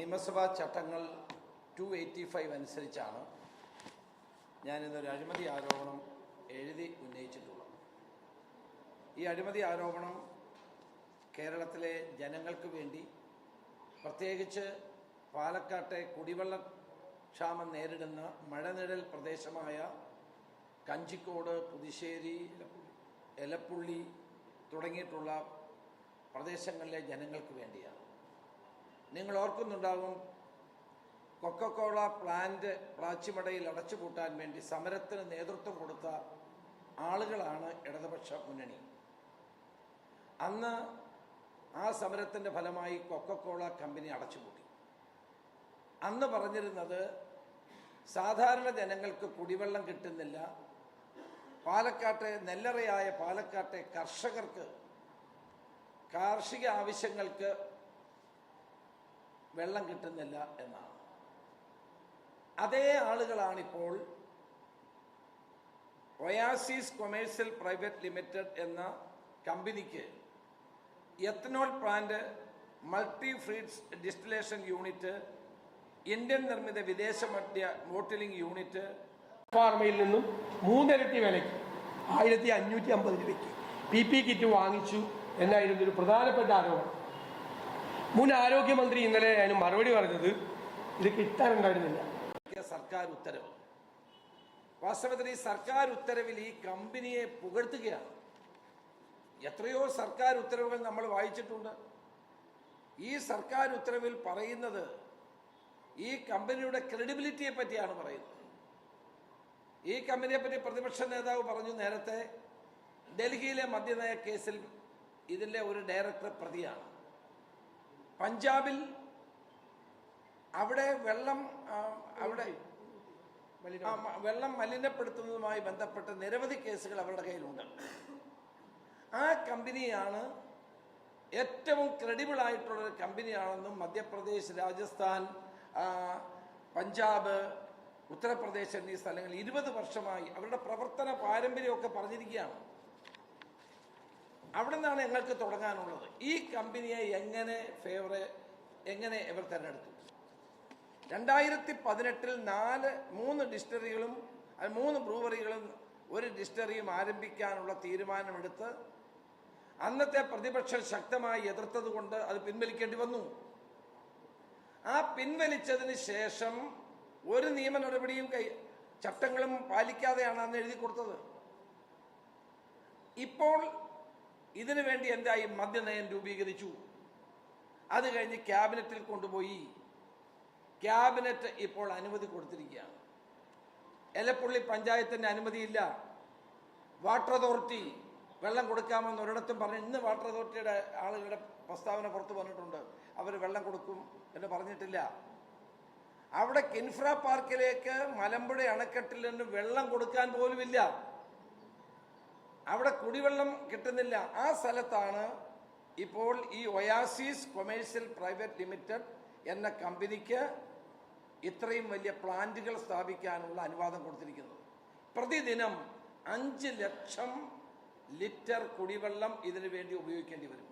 നിയമസഭാ ചട്ടങ്ങൾ to eighty five അനുസരിച്ചാണ് ഞാനിന്നൊരു അഴിമതി ആരോപണം എഴുതി ഉന്നയിച്ചിട്ടുള്ളത്. ഈ അഴിമതി ആരോപണം കേരളത്തിലെ ജനങ്ങൾക്ക് വേണ്ടി പ്രത്യേകിച്ച് പാലക്കാട്ടെ കുടിവെള്ള ക്ഷാമം നേരിടുന്ന മഴനിഴൽ പ്രദേശമായ കഞ്ചിക്കോട് പുതുശ്ശേരി എലപ്പുള്ളി തുടങ്ങിയിട്ടുള്ള പ്രദേശങ്ങളിലെ ജനങ്ങൾക്ക് വേണ്ടിയാണ്. നിങ്ങൾ ഓർക്കുന്നുണ്ടാകും കൊക്കക്കോള പ്ലാന്റ് പ്ലാച്ചിമടയിൽ അടച്ചുപൂട്ടാൻ വേണ്ടി സമരത്തിന് നേതൃത്വം കൊടുത്ത ആളുകളാണ് ഇടതുപക്ഷ മുന്നണി. അന്ന് ആ സമരത്തിന്റെ ഫലമായി കൊക്കക്കോള കമ്പനി അടച്ചുപൂട്ടി അന്ന് പറഞ്ഞിരുന്നത് സാധാരണ ജനങ്ങൾക്ക് കുടിവെള്ളം കിട്ടുന്നില്ല. പാലക്കാട്ടെ നെല്ലറയായ പാലക്കാട്ടെ കർഷകർക്ക് കാർഷിക ആവശ്യങ്ങൾക്ക് വെള്ളം കിട്ടുന്നില്ല എന്നാണ്. അതേ ആളുകളാണിപ്പോൾ ഒയാസിസ് കൊമേഴ്സ്യൽ പ്രൈവറ്റ് ലിമിറ്റഡ് എന്ന കമ്പനിക്ക് ethanol plant multi feeds distillation unit Indian നിർമ്മിത വിദേശ മദ്യ ബോട്ടിലിംഗ് യൂണിറ്റ് ഫാർമയിൽ നിന്നും മൂന്നിരട്ടി വിലയ്ക്ക് ആയിരത്തി അഞ്ഞൂറ്റി അമ്പത് രൂപയ്ക്ക് പി പി കിറ്റ് വാങ്ങിച്ചു എന്നായിരുന്നു ഒരു പ്രധാനപ്പെട്ട ആരോപണം. മുൻ ആരോഗ്യമന്ത്രി ഇന്നലെ അതിന് മറുപടി പറഞ്ഞത് ഇത് കിട്ടാനുണ്ടായിരുന്നില്ല. സർക്കാർ ഉത്തരവ്. വാസ്തവത്തിൽ ഈ സർക്കാർ ഉത്തരവിൽ ഈ കമ്പനിയെ പുകഴ്ത്തുകയാണ്. എത്രയോ സർക്കാർ ഉത്തരവുകൾ നമ്മൾ വായിച്ചിട്ടുണ്ട്. ഈ സർക്കാർ ഉത്തരവിൽ പറയുന്നത് ഈ കമ്പനിയുടെ ക്രെഡിബിലിറ്റിയെ പറ്റിയാണ് പറയുന്നത്. ഈ കമ്പനിയെ പറ്റി പ്രതിപക്ഷ നേതാവ് പറഞ്ഞു നേരത്തെ ഡൽഹിയിലെ മദ്യനയ കേസിൽ ഇതിന്റെ ഒരു ഡയറക്ടർ പ്രതിയാണ്. പഞ്ചാബിൽ അവിടെ വെള്ളം അവിടെ വെള്ളം മലിനപ്പെടുത്തുന്നതുമായി ബന്ധപ്പെട്ട നിരവധി കേസുകൾ അവരുടെ കയ്യിലുണ്ട്. ആ കമ്പനിയാണ് ഏറ്റവും ക്രെഡിബിൾ ആയിട്ടുള്ള ഒരു കമ്പനിയാണെന്നും മധ്യപ്രദേശ് രാജസ്ഥാൻ പഞ്ചാബ് ഉത്തർപ്രദേശ് എന്നീ സ്ഥലങ്ങളിൽ ഇരുപത് വർഷമായി അവരുടെ പ്രവർത്തന പാരമ്പര്യമൊക്കെ പറഞ്ഞിരിക്കുകയാണ്. അവിടെ നിന്നാണ് ഞങ്ങൾക്ക് തുടങ്ങാനുള്ളത്. ഈ കമ്പനിയെ എങ്ങനെ ഫേവർ എങ്ങനെ ഇവർ തിരഞ്ഞെടുത്തു? രണ്ടായിരത്തി പതിനെട്ടിൽ നാല് മൂന്ന് ഡിസ്റ്ററികളും മൂന്ന് ബ്രൂവറികളും ഒരു ഡിസ്റ്ററിയും ആരംഭിക്കാനുള്ള തീരുമാനമെടുത്ത് അന്നത്തെ പ്രതിപക്ഷം ശക്തമായി എതിർത്തത് കൊണ്ട് അത് പിൻവലിക്കേണ്ടി വന്നു. ആ പിൻവലിച്ചതിന് ശേഷം ഒരു നിയമ നടപടിയും കൈ ചട്ടങ്ങളും പാലിക്കാതെയാണ് അന്ന് എഴുതി കൊടുത്തത്. ഇപ്പോൾ ഇതിനു വേണ്ടി എന്തായി മദ്യനയം രൂപീകരിച്ചു? അത് കഴിഞ്ഞ് ക്യാബിനറ്റിൽ കൊണ്ടുപോയി. ക്യാബിനറ്റ് ഇപ്പോൾ അനുമതി കൊടുത്തിരിക്കുകയാണ്. എലപ്പുള്ളി പഞ്ചായത്തിന്റെ അനുമതിയില്ല. വാട്ടർ അതോറിറ്റി വെള്ളം കൊടുക്കാമെന്ന് ഒരിടത്തും പറഞ്ഞു ഇന്ന് വാട്ടർ അതോറിറ്റിയുടെ ആളുകളുടെ പ്രസ്താവന പുറത്തു വന്നിട്ടുണ്ട്. അവർ വെള്ളം കൊടുക്കും എന്ന് പറഞ്ഞിട്ടില്ല. അവിടെ കിൻഫ്ര പാർക്കിലേക്ക് മലമ്പുഴ അണക്കെട്ടിൽ നിന്ന് വെള്ളം കൊടുക്കാൻ പോലുമില്ല. അവിടെ കുടിവെള്ളം കിട്ടുന്നില്ല. ആ സ്ഥലത്താണ് ഇപ്പോൾ ഈ ഒയാസിസ് കൊമേഴ്സ്യൽ പ്രൈവറ്റ് ലിമിറ്റഡ് എന്ന കമ്പനിക്ക് ഇത്രയും വലിയ പ്ലാന്റുകൾ സ്ഥാപിക്കാനുള്ള അനുവാദം കൊടുത്തിരിക്കുന്നത്. പ്രതിദിനം അഞ്ച് ലക്ഷം ലിറ്റർ കുടിവെള്ളം ഇതിനു വേണ്ടി ഉപയോഗിക്കേണ്ടി വരും.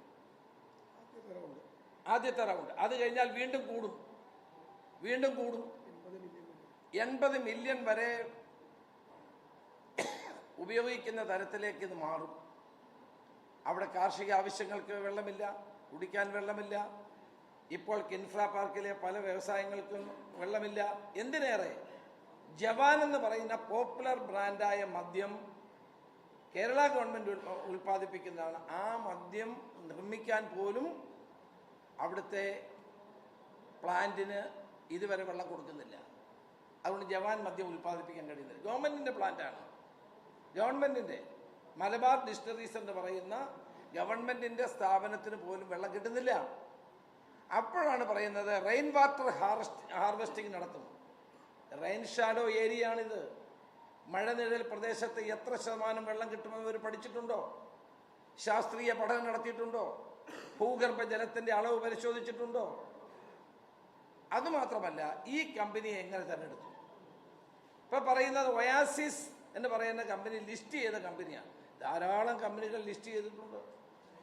ആദ്യത്തെ റൗണ്ട് അത് കഴിഞ്ഞാൽ വീണ്ടും കൂടും. വീണ്ടും കൂടും. എൺപത് മില്യൺ വരെ ഉപയോഗിക്കുന്ന തരത്തിലേക്ക് ഇത് മാറും. അവിടെ കാർഷിക ആവശ്യങ്ങൾക്ക് വെള്ളമില്ല കുടിക്കാൻ വെള്ളമില്ല ഇപ്പോൾ കിൻഫ്ര പാർക്കിലെ പല വ്യവസായങ്ങൾക്കും വെള്ളമില്ല. എന്തിനേറെ? ജവാൻ എന്ന് പറയുന്ന പോപ്പുലർ ബ്രാൻഡായ മദ്യം കേരള ഗവൺമെന്റ് ഉൽ- ഉൽപ്പാദിപ്പിക്കുന്നതാണ്. ആ മദ്യം നിർമ്മിക്കാൻ പോലും അവിടുത്തെ പ്ലാന്റിന് ഇതുവരെ വെള്ളം കൊടുക്കുന്നില്ല. അതുകൊണ്ട് ജവാൻ മദ്യം ഉൽപ്പാദിപ്പിക്കാൻ കഴിയുന്നില്ല. ഗവൺമെന്റിന്റെ പ്ലാന്റാണ്. ഗവൺമെന്റിന്റെ മലബാർ ഡിസ്റ്ററീസ് എന്ന് പറയുന്ന ഗവൺമെന്റിന്റെ സ്ഥാപനത്തിന് പോലും വെള്ളം കിട്ടുന്നില്ല. അപ്പോഴാണ് പറയുന്നത് റെയിൻ വാട്ടർ ഹാർവസ്റ്റ് ഹാർവെസ്റ്റിംഗ് നടത്തും റെയിൻ ഷാഡോ ഏരിയ ആണിത് മഴ നിഴൽ പ്രദേശത്ത് എത്ര ശതമാനം വെള്ളം കിട്ടുമെന്ന് അവർ പഠിച്ചിട്ടുണ്ടോ? ശാസ്ത്രീയ പഠനം നടത്തിയിട്ടുണ്ടോ? ഭൂഗർഭ ജലത്തിന്റെ അളവ് പരിശോധിച്ചിട്ടുണ്ടോ? അതുമാത്രമല്ല ഈ കമ്പനിയെ എങ്ങനെ തെരഞ്ഞെടുത്തു? ഇപ്പൊ പറയുന്നത് ഒയാസിസ് എന്ന് പറയുന്ന കമ്പനി ലിസ്റ്റ് ചെയ്ത കമ്പനിയാണ് ധാരാളം കമ്പനികൾ ലിസ്റ്റ് ചെയ്തിട്ടുണ്ട്.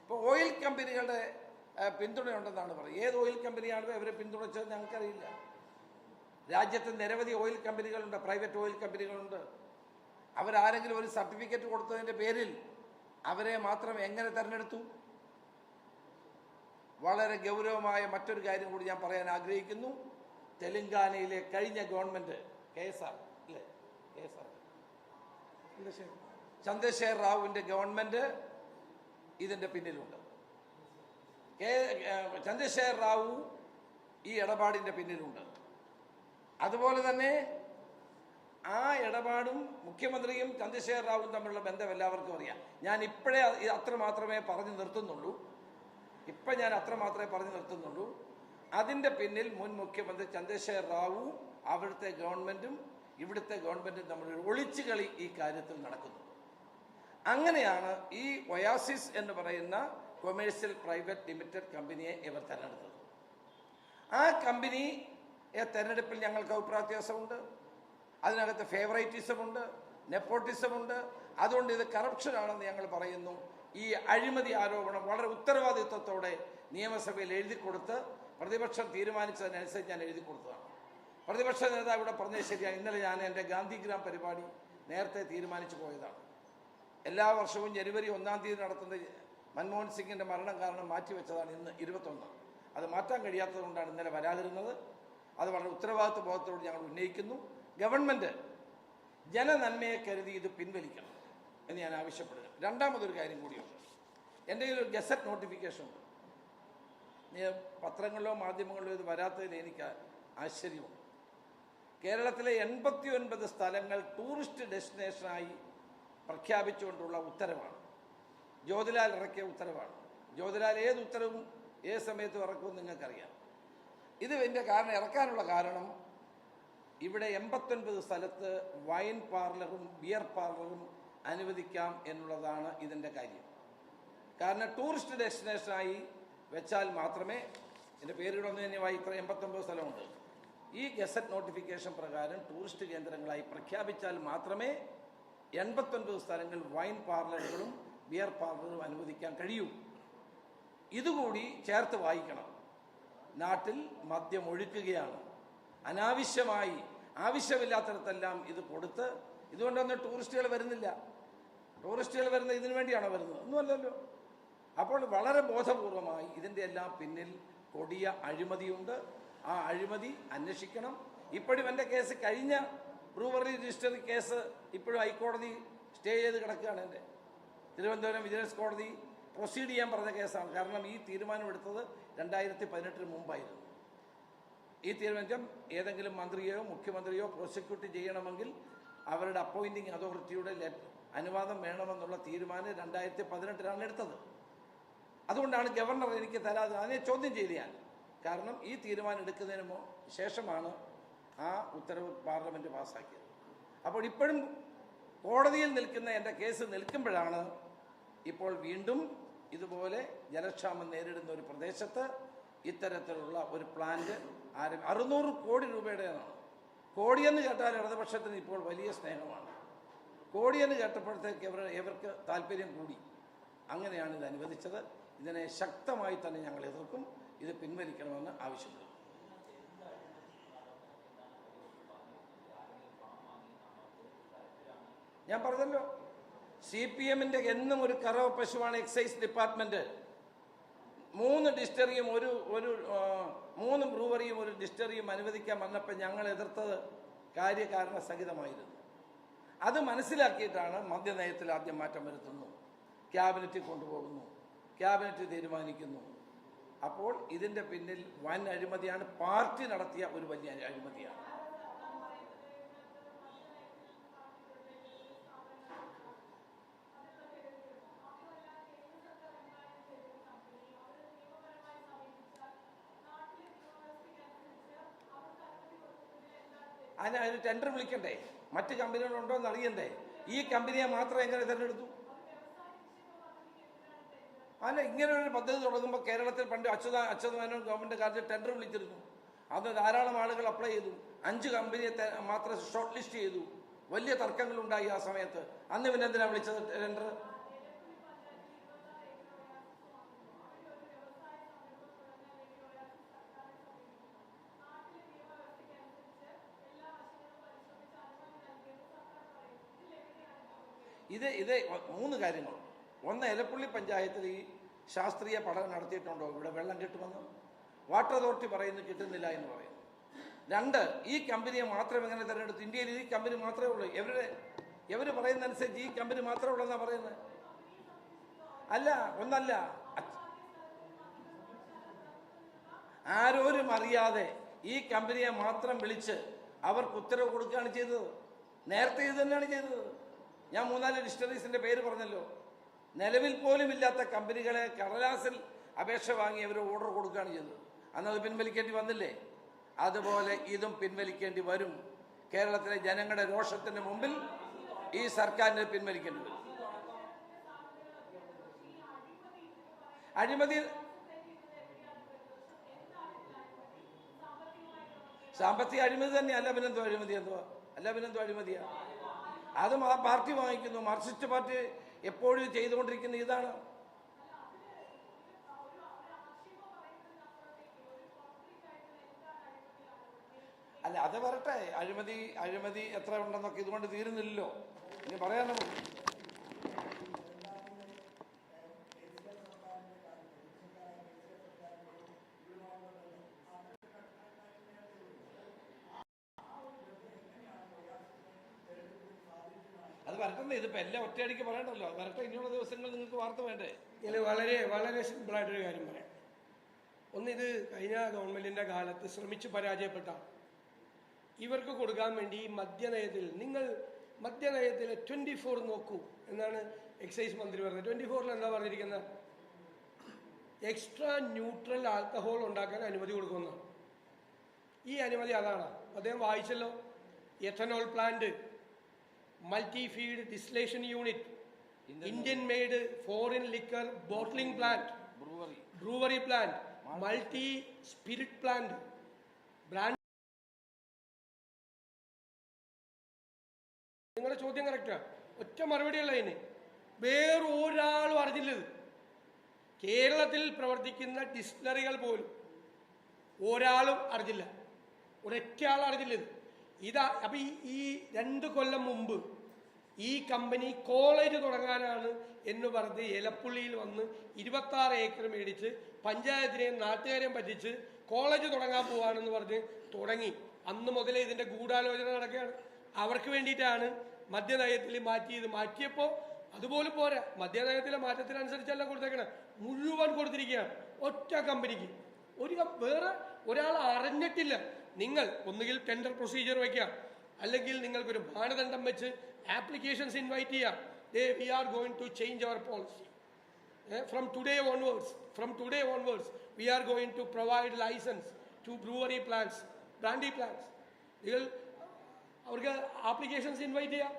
ഇപ്പോൾ ഓയിൽ കമ്പനികളുടെ പിന്തുണയുണ്ടെന്നാണ് പറയുന്നത്. ഏത് ഓയിൽ കമ്പനിയാണ് അവരെ പിന്തുണച്ചത് ഞങ്ങൾക്കറിയില്ല. രാജ്യത്ത് നിരവധി ഓയിൽ കമ്പനികളുണ്ട് പ്രൈവറ്റ് ഓയിൽ കമ്പനികളുണ്ട് അവരാരെങ്കിലും ഒരു സർട്ടിഫിക്കറ്റ് കൊടുത്തതിന്റെ പേരിൽ അവരെ മാത്രം എങ്ങനെ തിരഞ്ഞെടുത്തു? വളരെ ഗൗരവമായ മറ്റൊരു കാര്യം കൂടി ഞാൻ പറയാൻ ആഗ്രഹിക്കുന്നു. തെലങ്കാനയിലെ കഴിഞ്ഞ ഗവൺമെന്റ് കെ എസ് ആർ അല്ലേ? K S R. ചന്ദ്രശേഖർ റാവുവിന്റെ ഗവൺമെന്റ് ഇതിന്റെ പിന്നിലുണ്ട്. കെ ചന്ദ്രശേഖർ റാവു ഈ ഇടപാടിന്റെ പിന്നിലുണ്ട്. അതുപോലെ തന്നെ ആ ഇടപാടും മുഖ്യമന്ത്രിയും ചന്ദ്രശേഖർ റാവുവും തമ്മിലുള്ള ബന്ധം എല്ലാവർക്കും അറിയാം. ഞാൻ ഇപ്പോഴേ അത് അത്ര മാത്രമേ പറഞ്ഞു നിർത്തുന്നുള്ളൂ. ഇപ്പം ഞാൻ അത്ര മാത്രമേ പറഞ്ഞു നിർത്തുന്നുള്ളൂ. അതിന്റെ പിന്നിൽ മുൻ മുഖ്യമന്ത്രി ചന്ദ്രശേഖർ റാവു അവിടുത്തെ ഗവൺമെന്റും ഇവിടുത്തെ ഗവൺമെന്റ് നമ്മൾ ഒളിച്ചു കളി ഈ കാര്യത്തിൽ നടക്കുന്നു. അങ്ങനെയാണ് ഈ ഒയാസിസ് എന്ന് പറയുന്ന കൊമേഴ്സ്യൽ പ്രൈവറ്റ് ലിമിറ്റഡ് കമ്പനിയെ ഇവർ തെരഞ്ഞെടുത്തത്. ആ കമ്പനിയെ തെരഞ്ഞെടുപ്പിൽ ഞങ്ങൾക്ക് അഭിപ്രായത്യാസമുണ്ട്. അതിനകത്ത് ഫേവറേറ്റിസം ഉണ്ട് നെപ്പോട്ടിസം ഉണ്ട് അതുകൊണ്ട് ഇത് കറപ്ഷൻ ആണെന്ന് ഞങ്ങൾ പറയുന്നു. ഈ അഴിമതി ആരോപണം വളരെ ഉത്തരവാദിത്വത്തോടെ നിയമസഭയിൽ എഴുതി കൊടുത്ത് പ്രതിപക്ഷം തീരുമാനിച്ചതിനനുസരിച്ച് ഞാൻ എഴുതി കൊടുത്തതാണ് പ്രതിപക്ഷ നേതാവ് ഇവിടെ പറഞ്ഞത് ശരിയാണ് ഇന്നലെ ഞാൻ എന്റെ ഗാന്ധിഗ്രാം പരിപാടി നേരത്തെ തീരുമാനിച്ചു പോയതാണ്. എല്ലാ വർഷവും ജനുവരി ഒന്നാം തീയതി നടത്തുന്ന മൻമോഹൻ സിംഗിന്റെ മരണം കാരണം മാറ്റിവെച്ചതാണ് ഇന്ന് ഇരുപത്തൊന്ന്. അത് മാറ്റാൻ കഴിയാത്തതുകൊണ്ടാണ് ഇന്നലെ വരാതിരുന്നത്. അത് വളരെ ഉത്തരവാദിത്വ ബോധത്തോട് ഞങ്ങൾ ഉന്നയിക്കുന്നു. ഗവൺമെന്റ് ജനനന്മയെ കരുതി ഇത് പിൻവലിക്കണം എന്ന് ഞാൻ ആവശ്യപ്പെടുന്നു. രണ്ടാമതൊരു കാര്യം കൂടിയുണ്ട്. എന്റെ ഒരു ഗസറ്റ് നോട്ടിഫിക്കേഷൻ ഉണ്ട് പത്രങ്ങളിലോ മാധ്യമങ്ങളിലോ ഇത് വരാത്തതിൽ എനിക്ക് ആശ്ചര്യമുണ്ട്. കേരളത്തിലെ എൺപത്തി ഒൻപത് സ്ഥലങ്ങൾ ടൂറിസ്റ്റ് ഡെസ്റ്റിനേഷനായി പ്രഖ്യാപിച്ചുകൊണ്ടുള്ള ഉത്തരവാണ്. ജ്യോതിലാൽ ഇറക്കിയ ഉത്തരവാണ്. ജ്യോതിലാൽ ഏത് ഉത്തരവും ഏത് സമയത്തും ഇറക്കുമെന്ന് നിങ്ങൾക്കറിയാം. ഇത് ഇതിന്റെ കാരണം ഇറക്കാനുള്ള കാരണം ഇവിടെ എൺപത്തൊൻപത് സ്ഥലത്ത് വൈൻ പാർലറും ബിയർ പാർലറും അനുവദിക്കാം എന്നുള്ളതാണ് ഇതിന്റെ കാര്യം. കാരണം ടൂറിസ്റ്റ് ഡെസ്റ്റിനേഷനായി വെച്ചാൽ മാത്രമേ എന്റെ പേരുകളൊന്നും തന്നെയായി ഇത്ര എൺപത്തൊമ്പത് സ്ഥലമുണ്ട്. ഈ ഗസറ്റ് നോട്ടിഫിക്കേഷൻ പ്രകാരം ടൂറിസ്റ്റ് കേന്ദ്രങ്ങളായി പ്രഖ്യാപിച്ചാൽ മാത്രമേ എൺപത്തൊൻപത് സ്ഥലങ്ങൾ വൈൻ പാർലറുകളും ബിയർ പാർലറുകളും അനുവദിക്കാൻ കഴിയൂ. ഇതുകൂടി ചേർത്ത് വായിക്കണം. നാട്ടിൽ മദ്യം ഒഴുക്കുകയാണ്. അനാവശ്യമായി ആവശ്യമില്ലാത്തിടത്തെല്ലാം ഇത് കൊടുത്ത് ഇതുകൊണ്ടൊന്നും ടൂറിസ്റ്റുകൾ വരുന്നില്ല. ടൂറിസ്റ്റുകൾ വരുന്ന ഇതിനു വേണ്ടിയാണോ വരുന്നത്? ഒന്നുമല്ലല്ലോ. അപ്പോൾ വളരെ ബോധപൂർവമായി ഇതിന്റെ എല്ലാം പിന്നിൽ കൊടിയ അഴിമതിയുണ്ട്. ആ അഴിമതി അന്വേഷിക്കണം. ഇപ്പോഴും എന്റെ കേസ് കഴിഞ്ഞ ബ്രൂവറി രജിസ്റ്റർ കേസ് ഇപ്പോഴും ഹൈക്കോടതി സ്റ്റേ ചെയ്ത് കിടക്കുകയാണ് എന്റെ. തിരുവനന്തപുരം വിജിലൻസ് കോടതി പ്രൊസീഡ് ചെയ്യാൻ പറഞ്ഞ കേസാണ്. കാരണം ഈ തീരുമാനം എടുത്തത് രണ്ടായിരത്തി പതിനെട്ടിന് മുമ്പായിരുന്നു. ഈ തീരുമാനം ഏതെങ്കിലും മന്ത്രിയോ മുഖ്യമന്ത്രിയോ പ്രോസിക്യൂട്ട് ചെയ്യണമെങ്കിൽ അവരുടെ അപ്പോയിന്റിംഗ് അതോറിറ്റിയുടെ അനുവാദം വേണമെന്നുള്ള തീരുമാനം രണ്ടായിരത്തി പതിനെട്ടിലാണ് എടുത്തത്. അതുകൊണ്ടാണ് ഗവർണർ എനിക്ക് തരാതെ അതിനെ ചോദ്യം ചെയ്ത് ഞാൻ കാരണം ഈ തീരുമാനം എടുക്കുന്നതിന് ശേഷമാണ് ആ ഉത്തരവ് പാർലമെന്റ് പാസ്സാക്കിയത്. അപ്പോൾ ഇപ്പോഴും കോടതിയിൽ നിൽക്കുന്ന എന്റെ കേസ് നിൽക്കുമ്പോഴാണ് ഇപ്പോൾ വീണ്ടും ഇതുപോലെ ജലക്ഷാമം നേരിടുന്ന ഒരു പ്രദേശത്ത് ഇത്തരത്തിലുള്ള ഒരു പ്ലാന്റ് ആരും അറുന്നൂറ് കോടി രൂപയുടേതാണ്. കോടിയെന്ന് കേട്ടാൽ ഇടതുപക്ഷത്തിന് ഇപ്പോൾ വലിയ സ്നേഹമാണ്. കോടിയെന്ന് കേട്ടപ്പോഴത്തേക്ക് ഇവർ ഇവർക്ക് താല്പര്യം കൂടി. അങ്ങനെയാണ് ഇത് അനുവദിച്ചത്. ഇതിനെ ശക്തമായി തന്നെ ഞങ്ങൾ എതിർക്കും. ഇത് പിൻവലിക്കണമെന്ന് ആവശ്യപ്പെടും. ഞാൻ പറഞ്ഞല്ലോ സി പി എമ്മിന്റെ എന്നും ഒരു കറവ പശുവാണ് എക്സൈസ് ഡിപ്പാർട്ട്മെന്റ് മൂന്ന് ഡിസ്റ്ററിയും ഒരു ഒരു മൂന്ന് ബ്രൂവറിയും ഒരു ഡിസ്റ്ററിയും അനുവദിക്കാൻ വന്നപ്പോൾ ഞങ്ങൾ എതിർത്തത് കാര്യകാരണ സഹിതമായിരുന്നു അത് മനസ്സിലാക്കിയിട്ടാണ് മദ്യനയത്തിൽ ആദ്യം മാറ്റം വരുത്തുന്നു. ക്യാബിനറ്റിൽ കൊണ്ടുപോകുന്നു. ക്യാബിനറ്റ് തീരുമാനിക്കുന്നു. അപ്പോൾ ഇതിന്റെ പിന്നിൽ വൻ അഴിമതിയാണ്. പാർട്ടി നടത്തിയ ഒരു വലിയ അഴിമതിയാണ്. അതിന് അതിന് ടെൻഡർ വിളിക്കണ്ടേ? മറ്റ് കമ്പനികളുണ്ടോ എന്ന് അറിയണ്ടേ? ഈ കമ്പനിയെ മാത്രം എങ്ങനെ തിരഞ്ഞെടുത്തു? അല്ല ഇങ്ങനെ ഒരു പദ്ധതി തുടങ്ങുമ്പോൾ കേരളത്തിൽ പണ്ട് അച്യുത അച്യുതമേനോൻ ഗവൺമെന്റ് കാലത്ത് ടെൻഡർ വിളിച്ചിരുന്നു. അത് ധാരാളം ആളുകൾ അപ്ലൈ ചെയ്തു. അഞ്ച് കമ്പനിയെ മാത്രം ഷോർട്ട് ലിസ്റ്റ് ചെയ്തു. വലിയ തർക്കങ്ങളുണ്ടായി ആ സമയത്ത്. അന്ന് പിന്നെ എന്തിനാണ് വിളിച്ചത് ടെൻഡർ? ഇത് ഇത് മൂന്ന് കാര്യങ്ങൾ. ഒന്ന് എലപ്പുള്ളി പഞ്ചായത്തിൽ ഈ ശാസ്ത്രീയ പഠനം നടത്തിയിട്ടുണ്ടോ? ഇവിടെ വെള്ളം കിട്ടുമെന്ന്. വാട്ടർ അതോറിറ്റി പറയുന്നു കിട്ടുന്നില്ല എന്ന് പറയുന്നു. രണ്ട് ഈ കമ്പനിയെ മാത്രം എങ്ങനെ തിരഞ്ഞെടുത്തു? ഇന്ത്യയിൽ ഈ കമ്പനി മാത്രമേ ഉള്ളൂ. എവരുടെ എവർ പറയുന്ന അനുസരിച്ച് ഈ കമ്പനി മാത്രമേ ഉള്ളൂ എന്നാണ് പറയുന്നത്? അല്ല ഒന്നല്ല. ആരോരും അറിയാതെ ഈ കമ്പനിയെ മാത്രം വിളിച്ച് അവർക്ക് ഉത്തരവ് കൊടുക്കുകയാണ് ചെയ്തത്. നേരത്തെ ഇത് തന്നെയാണ് ചെയ്തത്. ഞാൻ മൂന്നാൽ ഡിസ്റ്ററീസിന്റെ പേര് പറഞ്ഞല്ലോ. നിലവിൽ പോലും ഇല്ലാത്ത കമ്പനികളെ കടലാസിൽ അപേക്ഷ വാങ്ങി അവർ ഓർഡർ കൊടുക്കുകയാണ് ചെയ്തത് അന്ന് അത് പിൻവലിക്കേണ്ടി വന്നില്ലേ? അതുപോലെ ഇതും പിൻവലിക്കേണ്ടി വരും. കേരളത്തിലെ ജനങ്ങളുടെ രോഷത്തിന് മുമ്പിൽ ഈ സർക്കാരിനെ പിൻവലിക്കേണ്ടി വരും. അഴിമതി സാമ്പത്തിക അഴിമതി തന്നെ അല്ല പിന്നെന്തോ അഴിമതി എന്തുവാ? അല്ല പിന്നെന്തോ അഴിമതിയാ? അത് പാർട്ടി വാങ്ങിക്കുന്നു. മാർക്സിസ്റ്റ് പാർട്ടി എപ്പോഴും ചെയ്തുകൊണ്ടിരിക്കുന്ന ഇതാണ്. അല്ല അത് വരട്ടെ. അഴിമതി അഴിമതി എത്ര ഉണ്ടെന്നൊക്കെ ഇതുകൊണ്ട് തീരുന്നില്ലല്ലോ. ഇനി പറയാൻ അത് ഇതിപ്പോ എല്ലാം ഒറ്റയടിക്ക് പറയണ്ടല്ലോ. വരട്ടെ ഇനിയുള്ള ദിവസങ്ങൾ നിങ്ങൾക്ക് വാർത്ത വേണ്ടേ? ഇതിൽ വളരെ വളരെ സിമ്പിളായിട്ടൊരു കാര്യം പറയാം. ഒന്ന് ഇത് കഴിഞ്ഞ ഗവൺമെന്റിന്റെ കാലത്ത് ശ്രമിച്ചു പരാജയപ്പെട്ട ഇവർക്ക് കൊടുക്കാൻ വേണ്ടി ഈ മദ്യനയത്തിൽ നിങ്ങൾ മദ്യനയത്തിലെ ട്വന്റി ഫോർ നോക്കൂ എന്നാണ് എക്സൈസ് മന്ത്രി പറഞ്ഞത്. ട്വന്റി ഫോറിൽ എന്താ പറഞ്ഞിരിക്കുന്നത് എക്സ്ട്രാ ന്യൂട്രൽ ആൽക്കഹോൾ ഉണ്ടാക്കാൻ അനുമതി കൊടുക്കുമെന്നാണ്. ഈ അനുമതി അതാണ്. അദ്ദേഹം വായിച്ചല്ലോ. Ethanol plant. Multi feed distillation unit Indian made foreign liquor bottling plant brewery brewery plant multi spirit plant brand നിങ്ങളുടെ ചോദ്യം കറക്റ്റാ ഒറ്റ മറുപടിയുള്ള അതിന്. വേറെ ഒരാളും അറിഞ്ഞില്ലത്. കേരളത്തിൽ പ്രവർത്തിക്കുന്ന ഡിസ്റ്റിലറികൾ പോലും ഒരാളും അറിഞ്ഞില്ല. ഒരൊറ്റ ആൾ അറിഞ്ഞില്ലത്. ഇതാ അപ്പൊ ഈ ഈ രണ്ട് കൊല്ലം മുമ്പ് ഈ കമ്പനി കോളേജ് തുടങ്ങാനാണ് എന്ന് പറഞ്ഞ് ഇലപ്പുള്ളിയിൽ വന്ന് ഇരുപത്തി ആറ് ഏക്കർ മേടിച്ച് പഞ്ചായത്തിനെയും നാട്ടുകാരെയും പറ്റിച്ച് കോളേജ് തുടങ്ങാൻ പോവാണെന്ന് പറഞ്ഞ് തുടങ്ങി. അന്ന് മുതലേ ഇതിന്റെ ഗൂഢാലോചന നടക്കുകയാണ്. അവർക്ക് വേണ്ടിയിട്ടാണ് മദ്യനയത്തിൽ മാറ്റിയത്. മാറ്റിയപ്പോൾ അതുപോലെ പോരാ. മദ്യനയത്തിലെ മാറ്റത്തിനനുസരിച്ചല്ല കൊടുത്തേക്കണം. മുഴുവൻ കൊടുത്തിരിക്കുകയാണ്. ഒറ്റ കമ്പനിക്ക് ഒരു വേറെ ഒരാൾ അറിഞ്ഞിട്ടില്ല. നിങ്ങൾ ഒന്നുകിൽ ടെൻഡർ പ്രൊസീജിയർ വയ്ക്കാം അല്ലെങ്കിൽ നിങ്ങൾക്കൊരു മാനദണ്ഡം വെച്ച് ആപ്ലിക്കേഷൻസ് ഇൻവൈറ്റ് ചെയ്യാം they we are going to change our policy from today onwards from today onwards we are going to provide license to brewery plans brandy plans നിങ്ങൾ അവർക്ക് ആപ്ലിക്കേഷൻസ് ഇൻവൈറ്റ് ചെയ്യാം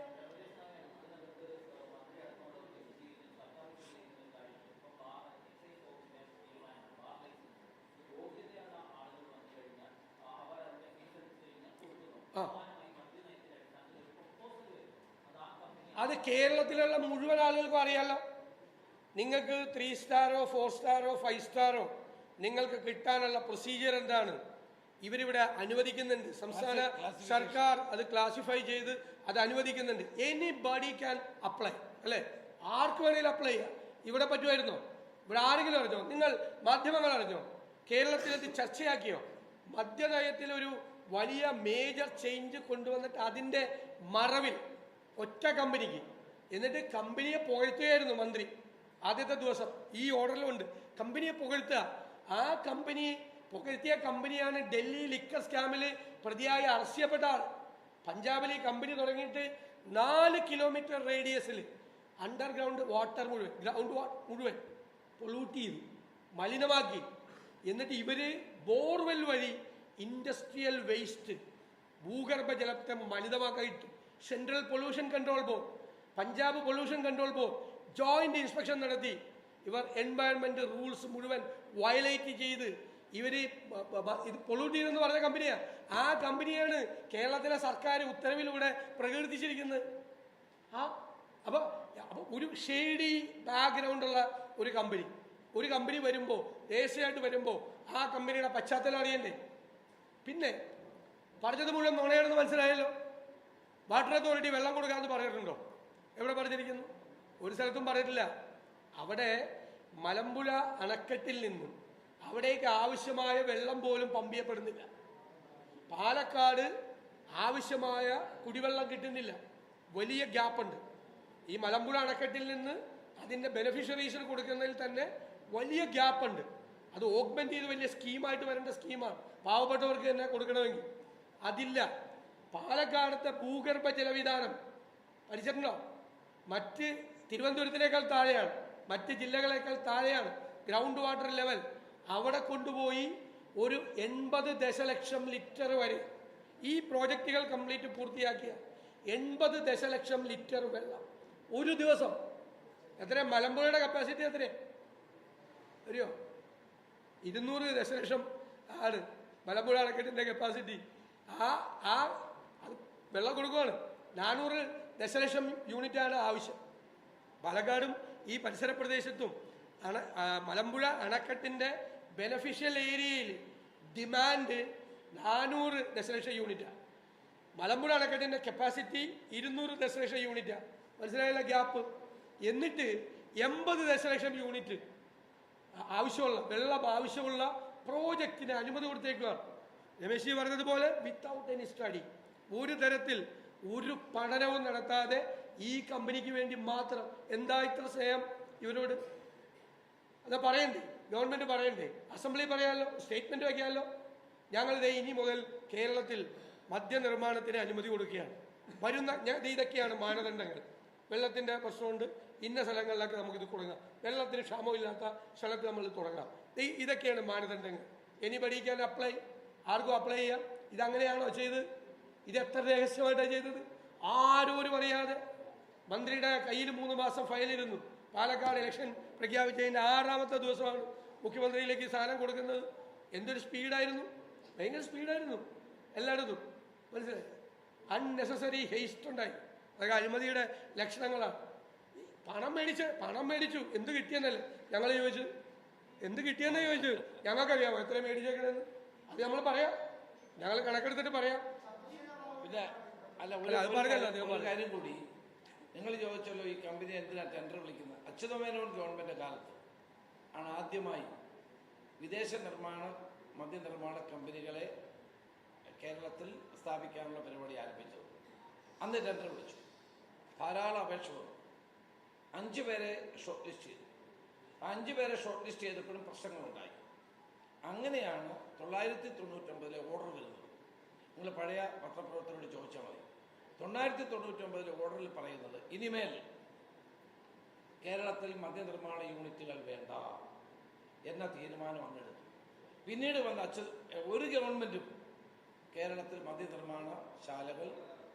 അത് കേരളത്തിലുള്ള മുഴുവൻ ആളുകൾക്കും അറിയാമല്ലോ നിങ്ങൾക്ക് ത്രീ സ്റ്റാറോ ഫോർ സ്റ്റാറോ ഫൈവ് സ്റ്റാറോ നിങ്ങൾക്ക് കിട്ടാനുള്ള പ്രൊസീജിയർ എന്താണ്? ഇവരിവിടെ അനുവദിക്കുന്നുണ്ട്. സംസ്ഥാന സർക്കാർ അത് ക്ലാസിഫൈ ചെയ്ത് അത് അനുവദിക്കുന്നുണ്ട്. എനി ബഡി ക്യാൻ അപ്ലൈ അല്ലേ? ആർക്ക് വേണേലും അപ്ലൈ ചെയ്യാം. ഇവിടെ പറ്റുമായിരുന്നോ? ഇവിടെ ആരെങ്കിലും അറിഞ്ഞോ? നിങ്ങൾ മാധ്യമങ്ങൾ അറിഞ്ഞോ? കേരളത്തിലെത്തി ചർച്ചയാക്കിയോ? മദ്യനയത്തിൽ ഒരു വലിയ മേജർ ചേഞ്ച് കൊണ്ടുവന്നിട്ട് അതിന്റെ മറവിൽ ഒറ്റ കമ്പനിക്ക്. എന്നിട്ട് കമ്പനിയെ പുകഴ്ത്തുകയായിരുന്നു മന്ത്രി ആദ്യത്തെ ദിവസം. ഈ ഓർഡറിലുണ്ട്. കമ്പനിയെ പുകഴ്ത്തുക. ആ കമ്പനി പുകഴ്ത്തിയ കമ്പനിയാണ് ഡൽഹി ലിക്കർ സ്കാമിൽ പ്രതിയായി അറസ്റ്റ് ചെയ്യപ്പെട്ട ആൾ. പഞ്ചാബിൽ ഈ കമ്പനി തുടങ്ങിയിട്ട് നാല് കിലോമീറ്റർ റേഡിയസിൽ അണ്ടർഗ്രൗണ്ട് വാട്ടർ മുഴുവൻ ഗ്രൗണ്ട് വാട്ടർ മുഴുവൻ പൊള്യൂട്ട് ചെയ്തു മലിനമാക്കി. എന്നിട്ട് ഇവർ ബോർവെൽ വഴി ഇൻഡസ്ട്രിയൽ വേസ്റ്റ് ഭൂഗർഭ ജലത്തെ മലിനമാക്കിയിട്ടു central pollution control board Punjab pollution control board joint inspection നടത്തി. ഇവർ എൻവയൺമെന്റ് റൂൾസ് മുഴുവൻ വയലേറ്റ് ചെയ്ത് ബ- ഇത് പൊള്യൂട്ട് ചെയ്തെന്ന് പറഞ്ഞ കമ്പനിയാണ് ആ. കമ്പനിയാണ് കേരളത്തിലെ സർക്കാർ ഉത്തരവിലൂടെ പ്രകീർത്തിച്ചിരിക്കുന്നത്. ആ അപ്പൊ അപ്പൊ ഒരു ഷെയ്ഡി ബാക്ക്ഗ്രൗണ്ടുള്ള ഒരു കമ്പനി ഒരു കമ്പനി വരുമ്പോൾ ദേശീയമായിട്ട് വരുമ്പോൾ ആ കമ്പനിയുടെ പശ്ചാത്തലം അറിയണ്ടേ? പിന്നെ പറഞ്ഞത് മുഴുവൻ നുണയാണെന്ന് മനസ്സിലായല്ലോ? വാട്ടർ അതോറിറ്റി വെള്ളം കൊടുക്കാമെന്ന് പറഞ്ഞിട്ടുണ്ടോ? എവിടെ പറഞ്ഞിരിക്കുന്നു? ഒരു സ്ഥലത്തും പറഞ്ഞിട്ടില്ല. അവിടെ മലമ്പുഴ അണക്കെട്ടിൽ നിന്നും അവിടേക്ക് ആവശ്യമായ വെള്ളം പോലും പമ്പ് ചെയ്യപ്പെടുന്നില്ല. പാലക്കാട് ആവശ്യമായ കുടിവെള്ളം കിട്ടുന്നില്ല. വലിയ ഗ്യാപ്പുണ്ട് ഈ മലമ്പുഴ അണക്കെട്ടിൽ നിന്ന് അതിന്റെ ബെനഫിഷ്യറീസിന് കൊടുക്കുന്നതിൽ തന്നെ വലിയ ഗ്യാപ്പുണ്ട് അത് ഓഗ്മെന്റ് ചെയ്ത് വലിയ സ്കീമായിട്ട് വരേണ്ട സ്കീമാണ് പാവപ്പെട്ടവർക്ക് തന്നെ കൊടുക്കണമെങ്കിൽ. അതില്ല. പാലക്കാടത്തെ ഭൂഗർഭ ജലവിധാനം പഠിച്ചിട്ടുണ്ടോ? മറ്റ് തിരുവനന്തപുരത്തിനേക്കാൾ താഴെയാണ്. മറ്റ് ജില്ലകളേക്കാൾ താഴെയാണ്. ഗ്രൗണ്ട് വാട്ടർ ലെവൽ അവിടെ കൊണ്ടുപോയി ഒരു എൺപത് ദശലക്ഷം ലിറ്റർ വരെ. ഈ പ്രോജക്റ്റുകൾ കംപ്ലീറ്റ് പൂർത്തിയാക്കിയ എൺപത് ദശലക്ഷം ലിറ്റർ വെള്ളം. ഒരു ദിവസം. എത്ര മലമ്പുഴയുടെ കപ്പാസിറ്റി എത്ര അറിയോ? ഇരുന്നൂറ് ദശലക്ഷം ആണ് മലമ്പുഴ അണക്കെട്ടിന്റെ കപ്പാസിറ്റി ആ ആ വെള്ളം കൊടുക്കുകയാണ് നാനൂറ് ദശലക്ഷം യൂണിറ്റ് ആണ് ആവശ്യം. പാലക്കാടും ഈ പരിസര പ്രദേശത്തും അണ മലമ്പുഴ അണക്കെട്ടിന്റെ ബെനഫിഷ്യൽ ഏരിയയിൽ ഡിമാൻഡ് നാനൂറ് ദശലക്ഷം യൂണിറ്റാണ് മലമ്പുഴ അണക്കെട്ടിന്റെ കപ്പാസിറ്റി ഇരുന്നൂറ് ദശലക്ഷം യൂണിറ്റാണ് മനസ്സിലായുള്ള ഗ്യാപ്പ് എന്നിട്ട് എൺപത് ദശലക്ഷം യൂണിറ്റ് ആവശ്യമുള്ള വെള്ളം ആവശ്യമുള്ള പ്രോജക്റ്റിന് അനുമതി കൊടുത്തേക്കുകയാണ് രമേശ് പറഞ്ഞതുപോലെ വിത്തൗട്ട് എനി സ്റ്റഡി ഒരു തരത്തിൽ ഒരു പഠനവും നടത്താതെ ഈ കമ്പനിക്ക് വേണ്ടി മാത്രം എന്താ ഇത്ര സ്നേഹം ഇവരോട് അതാ പറയണ്ടേ ഗവൺമെന്റ് പറയണ്ടേ? അസംബ്ലി പറയാമല്ലോ സ്റ്റേറ്റ്മെന്റ് വയ്ക്കാമല്ലോ ഞങ്ങൾ ഇനി മുതൽ കേരളത്തിൽ മദ്യനിർമ്മാണത്തിന് അനുമതി കൊടുക്കുകയാണ്. വരുന്ന ഞാൻ ഇതൊക്കെയാണ് മാനദണ്ഡങ്ങൾ. വെള്ളത്തിന്റെ പ്രശ്നമുണ്ട് ഇന്ന സ്ഥലങ്ങളിലൊക്കെ നമുക്കിത് തുടങ്ങാം. വെള്ളത്തിന് ക്ഷാമമില്ലാത്ത സ്ഥലത്ത് നമ്മൾ തുടങ്ങാം. ഇതൊക്കെയാണ് മാനദണ്ഡങ്ങൾ. എനി പഠിക്കാൻ അപ്ലൈ ആർക്കും അപ്ലൈ ചെയ്യാം. ഇതങ്ങനെയാണോ ചെയ്തത് ഇത് എത്ര രഹസ്യമായിട്ടാണ് ചെയ്തത്? ആരോരും അറിയാതെ മന്ത്രിയുടെ കയ്യിൽ മൂന്ന് മാസം ഫയലിരുന്നു പാലക്കാട് ഇലക്ഷൻ പ്രഖ്യാപിച്ചതിന്റെ ആറാമത്തെ ദിവസമാണ് മുഖ്യമന്ത്രിയിലേക്ക് സാധനം കൊടുക്കുന്നത്. എന്തൊരു സ്പീഡായിരുന്നു? ഭയങ്കര സ്പീഡായിരുന്നു. എല്ലായിടത്തും. മനസ്സിലായി? അൺനെസസറി ഹേസ്റ്റ് ഉണ്ടായി. അതൊക്കെ അഴിമതിയുടെ ലക്ഷണങ്ങളാണ്. പണം മേടിച്ച് പണം മേടിച്ചു. എന്ത് കിട്ടിയെന്നല്ലേ ഞങ്ങൾ ചോദിച്ചു എന്ത് കിട്ടിയെന്ന് ചോദിച്ചു ഞങ്ങൾക്കറിയാമോ എത്ര മേടിച്ചേക്കണെന്ന്? അത് നമ്മൾ പറയാം. ഞങ്ങൾ കണക്കെടുത്തിട്ട് പറയാം. പിന്നെ അല്ല ഒരു- കാര്യം- കൂടി. നിങ്ങൾ ചോദിച്ചല്ലോ ഈ കമ്പനി എന്തിനാ ടെൻഡർ വിളിക്കുന്നത്? അച്യുതമേനോൻ ഗവൺമെന്റ് കാലത്ത് ആണ് ആദ്യമായി വിദേശ നിർമ്മാണ മദ്യനിർമ്മാണ കമ്പനികളെ കേരളത്തിൽ സ്ഥാപിക്കാനുള്ള പരിപാടി ആരംഭിച്ചത്. അന്ന് ടെൻഡർ വിളിച്ചു. ധാരാളം അപേക്ഷ വന്നു. അഞ്ച് പേരെ ഷോർട്ട് ലിസ്റ്റ് ചെയ്തു അഞ്ച് പേരെ ഷോർട്ട് ലിസ്റ്റ് ചെയ്തപ്പോഴും പ്രശ്നങ്ങളുണ്ടായി. അങ്ങനെയാണ് തൊള്ളായിരത്തി തൊണ്ണൂറ്റൊമ്പതിലെ ഓർഡർ വരുന്നത്. നിങ്ങൾ പഴയ പത്രപ്രവർത്തകരോട് ചോദിച്ചാൽ മതി. തൊള്ളായിരത്തി തൊണ്ണൂറ്റൊമ്പതിലെ ഓർഡറിൽ പറയുന്നത് ഇനിമേൽ കേരളത്തിൽ മദ്യനിർമ്മാണ യൂണിറ്റുകൾ വേണ്ട എന്ന തീരുമാനം അങ്ങെടുത്തു. പിന്നീട് വന്ന അച്ഛ ഒരു ഗവൺമെന്റും കേരളത്തിൽ മദ്യനിർമ്മാണ ശാലകൾ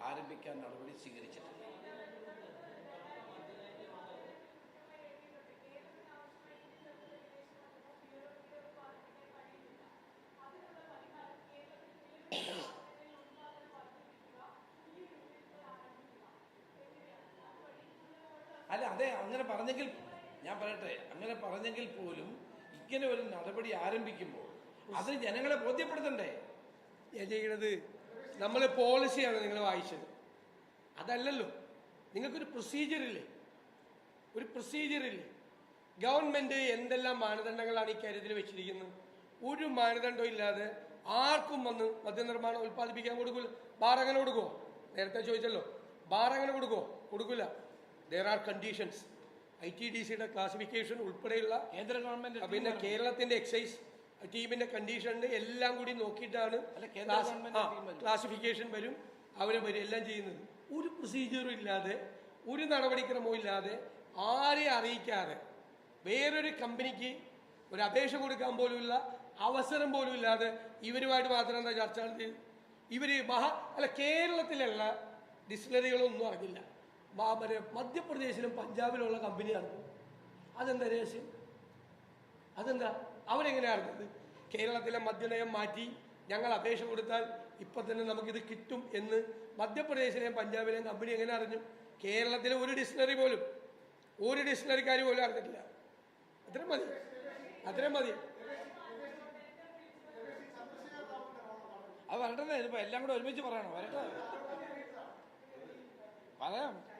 ആരംഭിക്കാൻ നടപടി സ്വീകരിച്ചിട്ടില്ല അല്ല അതെ അങ്ങനെ പറഞ്ഞെങ്കിൽ ഞാൻ പറയട്ടെ അങ്ങനെ പറഞ്ഞെങ്കിൽ പോലും ഇങ്ങനെ ഒരു നടപടി ആരംഭിക്കുമ്പോൾ അത് ജനങ്ങളെ ബോധ്യപ്പെടുത്തണ്ടേ? ഞാൻ ചെയ്യണത്? നമ്മളെ പോളിസിയാണ് നിങ്ങൾ വായിച്ചത്. അതല്ലല്ലോ. നിങ്ങൾക്കൊരു പ്രൊസീജിയർ ഇല്ലേ? ഒരു പ്രൊസീജിയർ ഇല്ലേ? ഗവൺമെന്റ് എന്തെല്ലാം മാനദണ്ഡങ്ങളാണ് ഈ കാര്യത്തിൽ വെച്ചിരിക്കുന്നത്? ഒരു മാനദണ്ഡവും ഇല്ലാതെ ആർക്കും വന്ന് മദ്യനിർമ്മാണം ഉൽപ്പാദിപ്പിക്കാൻ കൊടുക്കില്ല ബാർ അങ്ങനെ കൊടുക്കുമോ നേരത്തെ ചോദിച്ചല്ലോ. ബാർ അങ്ങനെ കൊടുക്കുമോ കൊടുക്കില്ല there are conditions I T D സിയുടെ ക്ലാസിഫിക്കേഷൻ ഉൾപ്പെടെയുള്ള കേന്ദ്ര ഗവൺമെന്റ് പിന്നെ കേരളത്തിന്റെ എക്സൈസ് ടീമിന്റെ കണ്ടീഷനിൽ എല്ലാം കൂടി നോക്കിയിട്ടാണ് ക്ലാസിഫിക്കേഷൻ വരും. അവരെ വരും എല്ലാം ചെയ്യുന്നത്. ഒരു പ്രൊസീജിയറും ഇല്ലാതെ ഒരു നടപടിക്രമവും ഇല്ലാതെ ആരെ അറിയിക്കാതെ വേറൊരു കമ്പനിക്ക് ഒരു അപേക്ഷ കൊടുക്കാൻ പോലുമില്ല അവസരം പോലും ഇല്ലാതെ ഇവരുമായിട്ട് മാത്രം എന്താ ചർച്ച നടത്തി ഇവർ മഹാ അല്ല കേരളത്തിലുള്ള ഡിസ്റ്റിലറികളൊന്നും അറിഞ്ഞില്ല. മറ്റേ മധ്യപ്രദേശിലും പഞ്ചാബിലുള്ള കമ്പനിയാണ്. അതെന്താ രഹസ്യം? അതെന്താ? അവരെങ്ങനെയാണ് അറിഞ്ഞത് കേരളത്തിലെ മദ്യനയം മാറ്റി ഞങ്ങൾ അപേക്ഷ കൊടുത്താൽ ഇപ്പം തന്നെ നമുക്കിത് കിട്ടും എന്ന് മധ്യപ്രദേശിലെയും പഞ്ചാബിലെയും കമ്പനി എങ്ങനെ അറിഞ്ഞു? കേരളത്തിലെ ഒരു ഡിക്ഷണറി പോലും ഒരു ഡിക്ഷണറിക്കാർ പോലും അറിഞ്ഞിട്ടില്ല. അത്രയും മതി. അത്രയും മതി. അത് വരട്ടെ ഇതിപ്പോ എല്ലാം കൂടെ ഒരുമിച്ച് പറയണോ? വരട്ടെ. പറയാം.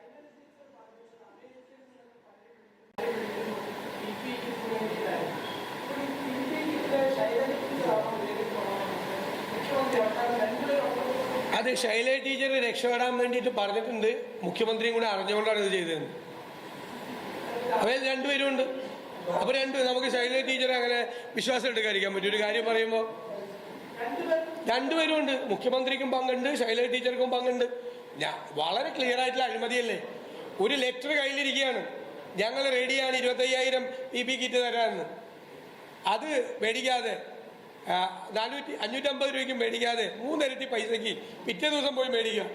അത് ശൈല ടീച്ചർ രക്ഷപ്പെടാൻ വേണ്ടിയിട്ട് പറഞ്ഞിട്ടുണ്ട്. മുഖ്യമന്ത്രിയും കൂടെ അറിഞ്ഞുകൊണ്ടാണ് ഇത് ചെയ്തത് അവയിൽ രണ്ടുപേരും ഉണ്ട് അപ്പൊ രണ്ട് നമുക്ക് ശൈല ടീച്ചർ അങ്ങനെ വിശ്വാസം എടുക്കാതിരിക്കാൻ പറ്റും. ഒരു കാര്യം പറയുമ്പോൾ രണ്ടുപേരും ഉണ്ട് മുഖ്യമന്ത്രിക്കും പങ്കുണ്ട് ശൈല ടീച്ചർക്കും പങ്കുണ്ട്. ഞാൻ വളരെ ക്ലിയർ ആയിട്ടുള്ള അഴിമതിയല്ലേ? ഒരു ലെറ്റർ കയ്യിലിരിക്കുകയാണ്. ഞങ്ങൾ റെഡിയാണ് ഇരുപത്തയ്യായിരം പി പി കിറ്റ് തരാമെന്ന്. അത് മേടിക്കാതെ നാനൂറ്റി അഞ്ഞൂറ്റമ്പത് രൂപയ്ക്ക് മേടിക്കാതെ മൂന്നിരട്ടി പൈസയ്ക്ക് പിറ്റേ ദിവസം പോയി മേടിക്കുക.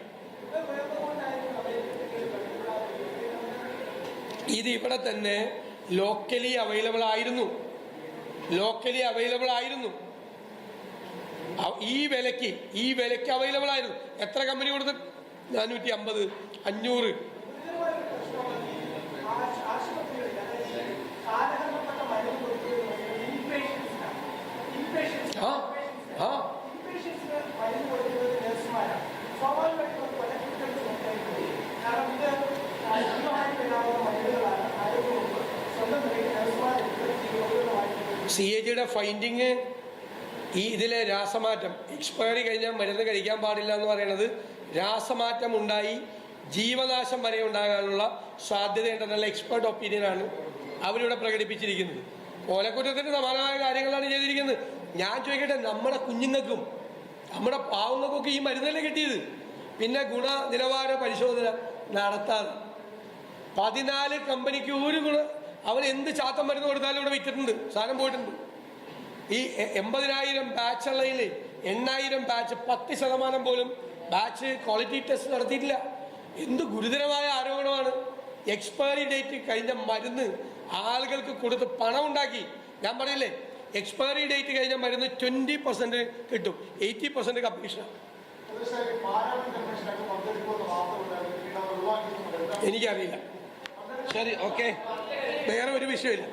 ഇത് ഇവിടെ തന്നെ ലോക്കലി അവൈലബിൾ ആയിരുന്നു. ലോക്കലി അവൈലബിൾ ആയിരുന്നു. ഈ വിലക്ക് ഈ വിലക്ക് അവൈലബിൾ ആയിരുന്നു. എത്ര കമ്പനി കൊടുത്തു? നാനൂറ്റി അമ്പത് അഞ്ഞൂറ് ആ ആ സി എ ജിയുടെ ഫൈൻഡിങ് ഈ ഇതിലെ രാസമാറ്റം. എക്സ്പയറി കഴിഞ്ഞാൽ മരുന്ന് കഴിക്കാൻ പാടില്ല എന്ന് പറയുന്നത് രാസമാറ്റം ഉണ്ടായി ജീവനാശം വരെ ഉണ്ടാകാനുള്ള സാധ്യതയുണ്ടെന്നുള്ള എക്സ്പേർട്ട് ഒപ്പീനിയനാണ് അവരിവിടെ പ്രകടിപ്പിച്ചിരിക്കുന്നത്. കോലക്കുറ്റത്തിന് സമാനമായ കാര്യങ്ങളാണ് ചെയ്തിരിക്കുന്നത്. ഞാൻ ചോദിക്കട്ടെ നമ്മുടെ കുഞ്ഞുങ്ങൾക്കും നമ്മുടെ പാവങ്ങൾക്കൊക്കെ ഈ മരുന്നല്ലേ കിട്ടിയത്? പിന്നെ ഗുണ നിലവാര പരിശോധന നടത്താതെ. പതിനാല് കമ്പനിക്ക് ഒരു ഗുണ അവരെന്ത് എന്ത് ചാത്തം മരുന്ന് കൊടുത്താലും ഇവിടെ വിറ്റിട്ടുണ്ട് സാധനം പോയിട്ടുണ്ട്. ഈ എൺപതിനായിരം ബാച്ച് ഉള്ളതിൽ എണ്ണായിരം ബാച്ച് പത്ത് ശതമാനം പോലും ബാച്ച് ക്വാളിറ്റി ടെസ്റ്റ് നടത്തിയിട്ടില്ല. എന്ത് ഗുരുതരമായ ആരോപണമാണ്. എക്സ്പയറി ഡേറ്റ് കഴിഞ്ഞ മരുന്ന് ആളുകൾക്ക് കൊടുത്ത് പണം ഉണ്ടാക്കി. ഞാൻ പറയില്ലേ എക്സ്പയറി ഡേറ്റ് കഴിഞ്ഞ മരുന്ന് ട്വന്റി പെർസെന്റ് കിട്ടും. എയ്റ്റി പെർസെന്റ് കമ്മീഷൻ എനിക്കറിയില്ല. ശരി ഓക്കെ. വേറെ ഒരു വിഷയമില്ല.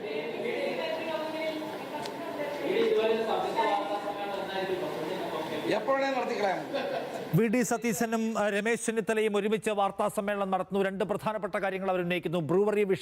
വി ഡി സതീശനും രമേശ് ചെന്നിത്തലയും ഒരുമിച്ച് വാർത്താ സമ്മേളനം നടത്തുന്നു. രണ്ട് പ്രധാനപ്പെട്ട കാര്യങ്ങൾ അവർ ഉന്നയിക്കുന്നു. ബ്രൂവറി വിഷയം